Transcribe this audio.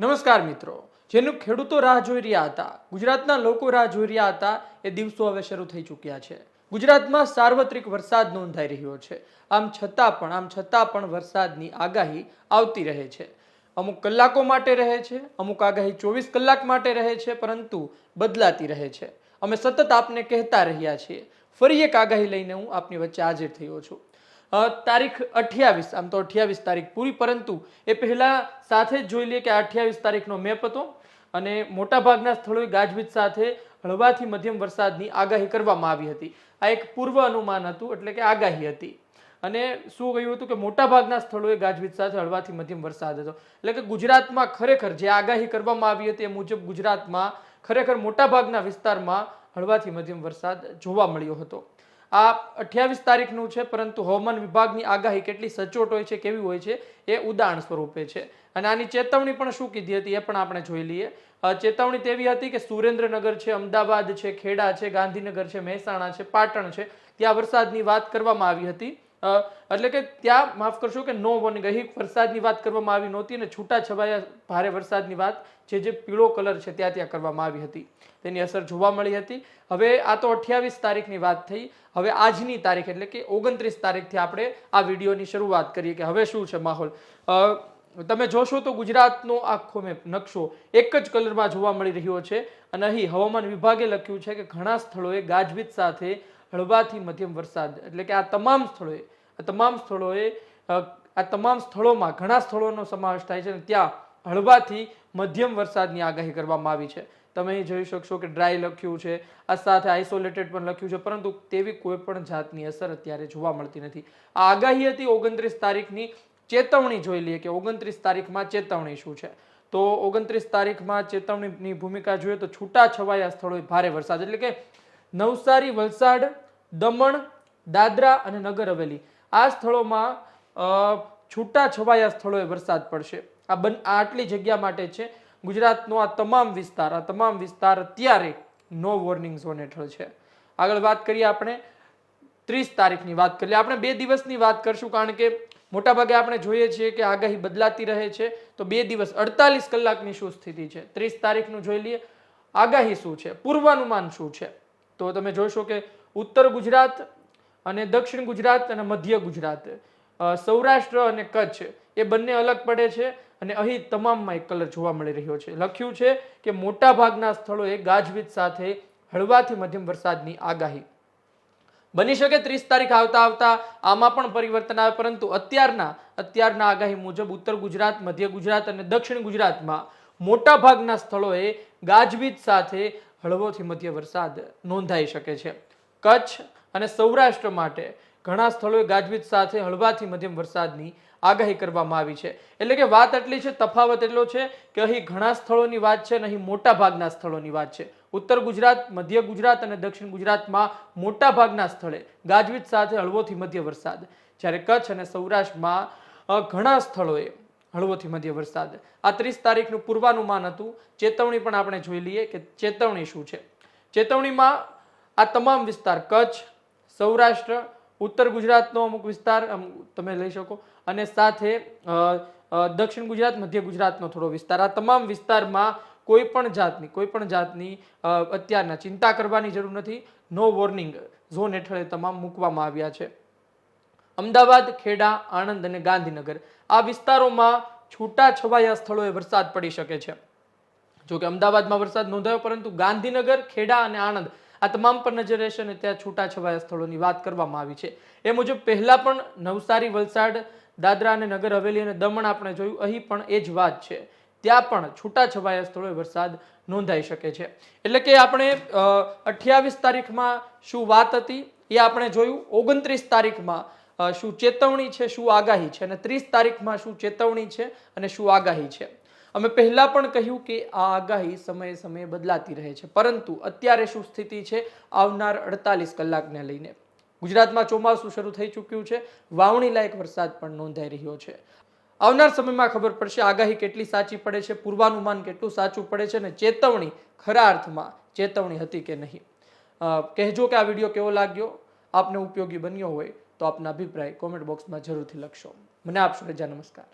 નમસ્કાર મિત્રો. જેનું ખેડૂતો રાહ જોઈ રહ્યા હતા, ગુજરાતના લોકો રાહ જોઈ રહ્યા હતા, એ દિવસો હવે શરૂ થઈ ચૂક્યા છે. ગુજરાતમાં સાર્વત્રિક વરસાદ નોંધાઈ રહ્યો છે. આમ છતાં પણ, આમ છતાં પણ વરસાદની આગાહી આવતી રહે છે. અમુક કલાકો માટે રહે છે, અમુક આગાહી ચોવીસ કલાક માટે રહે છે, પરંતુ બદલાતી રહે છે. અમે સતત આપને કહેતા રહ્યા છીએ. ફરી એક આગાહી લઈને હું આપની વચ્ચે હાજર થયો છું. તારીખ અઠ્યાવીસ, આમ તો અઠ્યાવીસ તારીખ પૂરી, પરંતુ એ પહેલા સાથે જ જોઈ લઈએ કે અઠ્યાવીસ તારીખનો મેપ હતો અને મોટાભાગના સ્થળોએ ગાજવીજ સાથે હળવાથી મધ્યમ વરસાદની આગાહી કરવામાં આવી હતી. આ એક પૂર્વ અનુમાન હતું, એટલે કે આગાહી હતી. અને શું કહ્યું હતું કે મોટાભાગના સ્થળોએ ગાજવીજ સાથે હળવાથી મધ્યમ વરસાદ હતો. એટલે કે ગુજરાતમાં ખરેખર જે આગાહી કરવામાં આવી હતી એ મુજબ ગુજરાતમાં ખરેખર મોટાભાગના વિસ્તારમાં હળવાથી મધ્યમ વરસાદ જોવા મળ્યો હતો. આ અઠ્યાવીસ તારીખનું છે, પરંતુ હવામાન વિભાગની આગાહી કેટલી સચોટ હોય છે, કેવી હોય છે, એ ઉદાહરણ સ્વરૂપે છે. અને આની ચેતવણી પણ શું કીધી હતી એ પણ આપણે જોઈ લઈએ. ચેતવણી તેવી હતી કે સુરેન્દ્રનગર છે, અમદાવાદ છે, ખેડા છે, ગાંધીનગર છે, મહેસાણા છે, પાટણ છે, ત્યાં વરસાદની વાત કરવામાં આવી હતી. એટલે કે ત્યાં માફ કરશો કે નો વન ગહી વરસાદની વાત કરવામાં આવી નહોતી અને છૂટા છવાયા ભારે વરસાદની વાત જે જે પીળો કલર છે ત્યાં ત્યાં કરવામાં આવી હતી. તેની અસર જોવા મળી હતી. હવે આ તો અઠ્યાવીસ તારીખની વાત થઈ. હવે આજની તારીખ એટલે કે ઓગણત્રીસ તારીખથી આપણે આ વિડીયોની શરૂઆત કરીએ કે હવે શું છે માહોલ. તમે જોશો તો ગુજરાતનો આખો મેપ નકશો એક જ કલરમાં જોવા મળી રહ્યો છે અને અહીં હવામાન વિભાગે લખ્યું છે કે ઘણા સ્થળોએ ગાજવીજ સાથે હળવાથી મધ્યમ વરસાદ. એટલે કે આ તમામ સ્થળોએ, આ તમામ સ્થળોએ આ તમામ સ્થળોમાં ઘણા સ્થળોનો સમાવેશ થાય છે અને ત્યાં હળવાથી મધ્યમ વરસાદની આગાહી કરવામાં આવી છે. તમે જોઈ શકશો કે ડ્રાય લખ્યું છે, આ સાથે આઇસોલેટેડ પણ લખ્યું છે, પરંતુ તેવી કોઈ પણ જાતની અસર અત્યારે જોવા મળતી નથી. આ આગાહી હતી ઓગણત્રીસ તારીખની, ચેતવણી જોઈ લઈએ કે ઓગણત્રીસ તારીખમાં ચેતવણી શું છે? તો ઓગણત્રીસ તારીખમાં ચેતવણીની ભૂમિકા જોઈએ તો છૂટા છવાયા સ્થળોએ ભારે વરસાદ. એટલે કે નવસારી, વલસાડ દમણ, દાદરા અને નગર હવેલી. આ સ્થળોમાં છૂટા છવાયા સ્થળોએ વરસાદ પડશે. આ બન આટલી જગ્યા માટે છે. ગુજરાતનો આ તમામ વિસ્તાર, આ તમામ વિસ્તાર અત્યારે નો વોર્નિંગ ઝોન હેઠળ છે. આગળ વાત કરીએ આપણે ત્રીસ તારીખની વાત કરીએ. આપણે બે દિવસની વાત કરશું કારણ કે મોટાભાગે આપણે જોઈએ છીએ કે આગાહી બદલાતી રહે છે. તો બે દિવસ, અડતાલીસ કલાકની શું સ્થિતિ છે? ત્રીસ તારીખનું જોઈ લઈએ. આગાહી શું છે? પૂર્વાનુમાન શું છે? તો તમે જોશો કે ઉત્તર ગુજરાત અને દક્ષિણ ગુજરાત અને મધ્ય ગુજરાત. સૌરાષ્ટ્ર અને કચ્છ એ બંને અલગ પડે છે અને અહીં તમામમાં એક કલર જોવા મળી રહ્યો છે. લખ્યું છે કે મોટા ભાગના સ્થળોએ ગાજવીજ સાથે હળવાથી મધ્યમ વરસાદની આગાહી. બની શકે ત્રીસ તારીખ આવતા આવતા આમાં પણ પરિવર્તન આવે, પરંતુ અત્યારના અત્યારના આગાહી મુજબ ઉત્તર ગુજરાત, મધ્ય ગુજરાત અને દક્ષિણ ગુજરાતમાં મોટા ભાગના સ્થળોએ ગાજવીજ સાથે હળવોથી મધ્ય વરસાદ નોંધાઈ શકે છે. કચ્છ અને સૌરાષ્ટ્ર માટે ઘણા સ્થળોએ ગાજવીજ સાથે હળવાથી મધ્યમ વરસાદની આગાહી કરવામાં આવી છે. એટલે કે વાત એટલી છે, તફાવત એટલો છે કે અહીં ઘણા સ્થળોની વાત છે અને અહીં મોટા ભાગના સ્થળોની વાત છે. ઉત્તર ગુજરાત, મધ્ય ગુજરાત અને દક્ષિણ ગુજરાતમાં મોટા ભાગના સ્થળે ગાજવીજ સાથે હળવોથી મધ્ય વરસાદ. જ્યારે કચ્છ અને સૌરાષ્ટ્રમાં ઘણા સ્થળોએ હળવોથી મધ્ય વરસાદ. આ ત્રીસ તારીખનું પૂર્વાનુમાન હતું. ચેતવણી પણ આપણે જોઈ લઈએ કે ચેતવણી શું છે? ચેતવણીમાં આ તમામ વિસ્તાર, કચ્છ, સૌરાષ્ટ્ર, ઉત્તર ગુજરાતનો અમુક વિસ્તાર તમે લઈ શકો. અને સાથે દક્ષિણ ગુજરાત, મધ્ય ગુજરાતનો થોડો વિસ્તાર. આ તમામ વિસ્તારમાં કોઈ પણ જાતની, કોઈ પણ જાતની અત્યારના ચિંતા કરવાની જરૂર નથી. નો વોર્નિંગ, ઝોન હેઠળ તમામ મૂકવામાં આવ્યા છે. અમદાવાદ, ખેડા, આણંદ અને ગાંધીનગર. આ વિસ્તારોમાં છૂટા છવાયા સ્થળોએ વરસાદ પડી શકે છે. જોકે અમદાવાદમાં વરસાદ નોંધાયો, પરંતુ ગાંધીનગર, ખેડા અને આણંદ આ તમામ પર નજર રહેશે અને ત્યાં છૂટા છવાયા સ્થળોની વાત કરવામાં આવી છે. એ મુજબ પહેલા પણ નવસારી, વલસાડ, દાદરા અને નગર હવેલી અને દમણ આપણે જોયું. અહીં પણ એ જ વાત છે. ત્યાં પણ છૂટા છવાયા સ્થળોએ વરસાદ નોંધાઈ શકે છે. એટલે કે આપણે અઠ્યાવીસ તારીખમાં શું વાત હતી એ આપણે જોયું. ઓગણત્રીસ તારીખમાં શું ચેતવણી છે, શું આગાહી છે અને ત્રીસ તારીખમાં શું ચેતવણી છે અને શું આગાહી છે. અમે પહેલાં પણ કહ્યું કે આ આગાહી સમયે સમયે બદલાતી રહે છે. પરંતુ અત્યારે શું સ્થિતિ છે? આવનાર અડતાલીસ કલાકને લઈને. ગુજરાતમાં ચોમાસું શરૂ થઈ ચૂક્યું છે. વાવણી લાયક વરસાદ પણ નોંધાઈ રહ્યો છે. આવનાર સમયમાં ખબર પડશે આગાહી કેટલી સાચી પડે છે, પૂર્વાનુમાન કેટલું સાચું પડે છે અને ચેતવણી ખરા અર્થમાં ચેતવણી હતી કે નહીં. કહેજો કે આ વીડિયો કેવો લાગ્યો? આપને ઉપયોગી બન્યો હોય તો આપના અભિપ્રાય કોમેન્ટ બોક્સમાં જરૂરથી લખશો. મને આપશો રજા નમસ્કાર.